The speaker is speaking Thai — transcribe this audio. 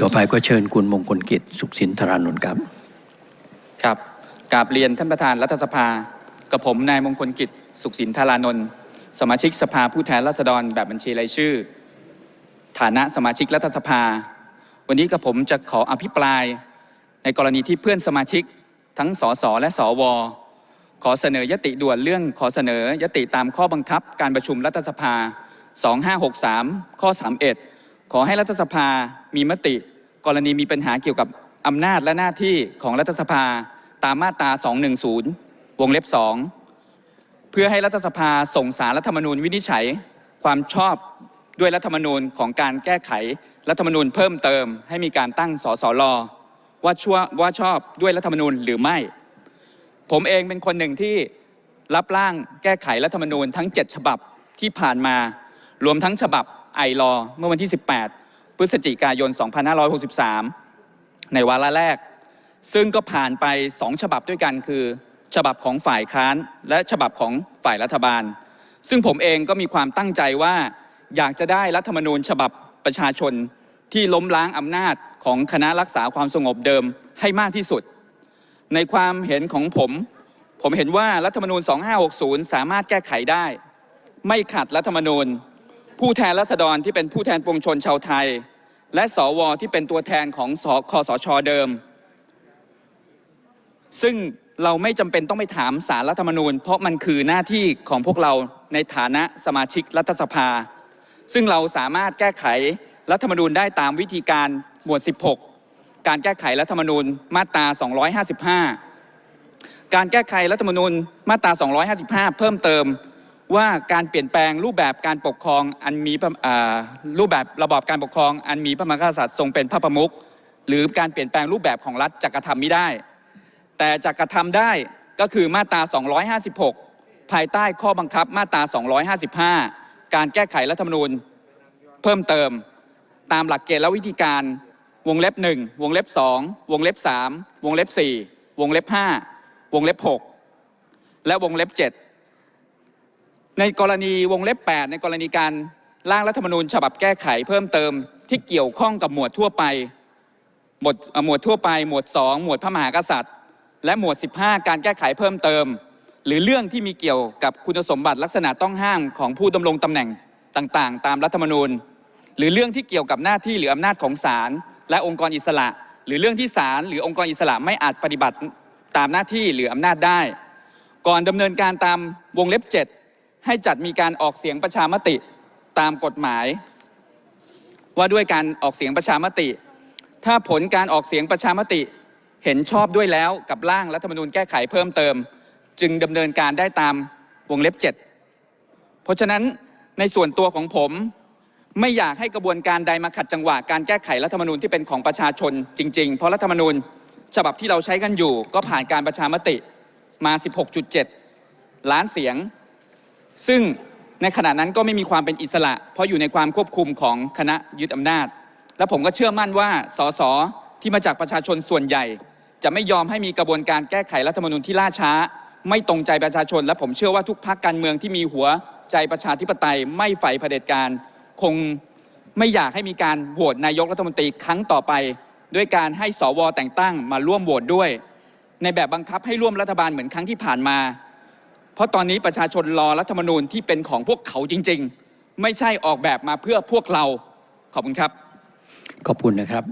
ต่อไปก็เชิญคุณมงคลกิจสุขสินธารานนท์ครับ ครับกราบเรียนท่านประธานรัฐสภา กับผมนายมงคลกิจสุขสินธารานนท์สมาชิกสภาผู้แทนราษฎรแบบบัญชีรายชื่อ ฐานะสมาชิกรัฐสภา วันนี้กับผมจะขออภิปราย ในกรณีที่เพื่อนสมาชิก ทั้งสสและสว ขอเสนอยติด่วนเรื่องขอเสนอยติตามข้อบังคับ การประชุมรัฐสภา 2563 ข้อ 31 ขอให้รัฐสภามีมติ กรณีมีปัญหาเกี่ยวกับอำนาจและหน้าที่ของรัฐสภาตามมาตรา 210 วงเล็บ 2 เพื่อให้รัฐสภาส่งสารรัฐธรรมนูญวินิจฉัย ความชอบด้วยรัฐธรรมนูญของการแก้ไขรัฐธรรมนูญเพิ่มเติม ให้มีการตั้งสสรว่าชั่วว่าชอบด้วยรัฐธรรมนูญหรือไม่ ผมเองเป็นคนหนึ่งที่รับร่างแก้ไขรัฐธรรมนูญทั้ง 7 ฉบับที่ผ่านมา รวมทั้งฉบับไอรอเมื่อวันที่ 18 พฤศจิกายน 2563 ในวาระแรก ซึ่งก็ผ่านไป 2 ฉบับด้วยกันคือ ฉบับของฝ่ายค้านและฉบับของฝ่ายรัฐบาล ซึ่งผมเองก็มีความตั้งใจว่าอยากจะได้รัฐธรรมนูญฉบับประชาชนที่ล้มล้างอำนาจของคณะรักษาความสงบเดิมให้มากที่สุด ในความเห็นของผม ผมเห็นว่ารัฐธรรมนูญ 2560 สามารถแก้ไขได้ ไม่ขัดรัฐธรรมนูญ ผู้แทนรัษฎรที่เป็นผู้แทนปวงชนชาวไทย และสวที่เป็นตัวแทนของสคสชเดิม ซึ่งเราไม่จำเป็นต้องไปถามสารรัฐธรรมนูญ เพราะมันคือหน้าที่ของพวกเราในฐานะสมาชิกรัฐสภา ซึ่งเราสามารถแก้ไขรัฐธรรมนูญได้ตามวิธีการหมวด 16 การแก้ไขรัฐธรรมนูญมาตรา 255 การแก้ไขรัฐธรรมนูญมาตรา 255 เพิ่มเติม ว่าการเปลี่ยนแปลงรูปแบบการปกครองอันมีรูปแบบระบอบการปกครองอันมีพระมหากษัตริย์ทรงเป็นพระประมุขหรือการเปลี่ยนแปลงรูปแบบของรัฐจะกระทำไม่ได้ แต่จะกระทำได้ก็คือมาตรา 256 ภายใต้ข้อบังคับมาตรา 255 การแก้ไขรัฐธรรมนูญเพิ่มเติม ตามหลักเกณฑ์และวิธีการ วงเล็บ 1 วงเล็บ 2 วงเล็บ 3 วงเล็บ 4 วงเล็บ 5 วงเล็บ 6 และวงเล็บ 7 ในกรณีวงเล็บ 8 ในกรณีการร่างรัฐธรรมนูญฉบับแก้ไขเพิ่มเติมที่เกี่ยวข้องกับหมวดทั่วไป หมวดหมวดทั่วไป หมวด 2 หมวดพระมหากษัตริย์ และหมวด 15 การแก้ไขเพิ่มเติม หรือเรื่องที่มีเกี่ยวกับคุณสมบัติลักษณะต้องห้ามของผู้ดำรงตำแหน่งต่างๆ ตามรัฐธรรมนูญ หรือเรื่องที่เกี่ยวกับหน้าที่หรืออำนาจของศาลและองค์กรอิสระ หรือเรื่องที่ศาลหรือองค์กรอิสระไม่อาจปฏิบัติตามหน้าที่หรืออำนาจได้ ก่อนดำเนินการตามวงเล็บ 7 ให้จัดมีการออกเสียงประชามติตามกฎหมาย ว่าด้วยการออกเสียงประชามติ ถ้าผลการออกเสียงประชามติ เห็นชอบด้วยแล้วกับร่างรัฐธรรมนูญแก้ไขเพิ่มเติม จึงดำเนินการได้ตามวงเล็บ 7 เพราะฉะนั้นในส่วนตัวของผมไม่อยากให้กระบวนการใดมาขัดจังหวะการแก้ไขรัฐธรรมนูญที่เป็นของประชาชนจริง ๆ เพราะรัฐธรรมนูญฉบับที่เราใช้กันอยู่ ก็ผ่านการประชามติมา 16.7 ล้านเสียง ซึ่งในขณะนั้นก็ไม่มีความเป็นอิสระ เพราะอยู่ในความควบคุมของคณะยึดอำนาจ และผมก็เชื่อมั่นว่าสสที่มาจากประชาชนส่วนใหญ่ จะไม่ยอมให้มีกระบวนการแก้ไขรัฐธรรมนูญที่ล่าช้า ไม่ตรงใจประชาชน และผมเชื่อว่าทุกพรรคการเมืองที่มีหัวใจประชาธิปไตยไม่ใฝ่เผด็จการ คงไม่อยากให้มีการโหวตนายกรัฐมนตรีครั้งต่อไป ด้วยการให้สวแต่งตั้งมาร่วมโหวตด้วย ในแบบบังคับให้ร่วมรัฐบาลเหมือนครั้งที่ผ่านมา เพราะตอนนี้ประชาชนรอรัฐธรรมนูญที่เป็นของพวกเขาจริง ๆ ไม่ใช่ออกแบบมาเพื่อพวกเรา ขอบคุณครับ ขอบคุณนะครับ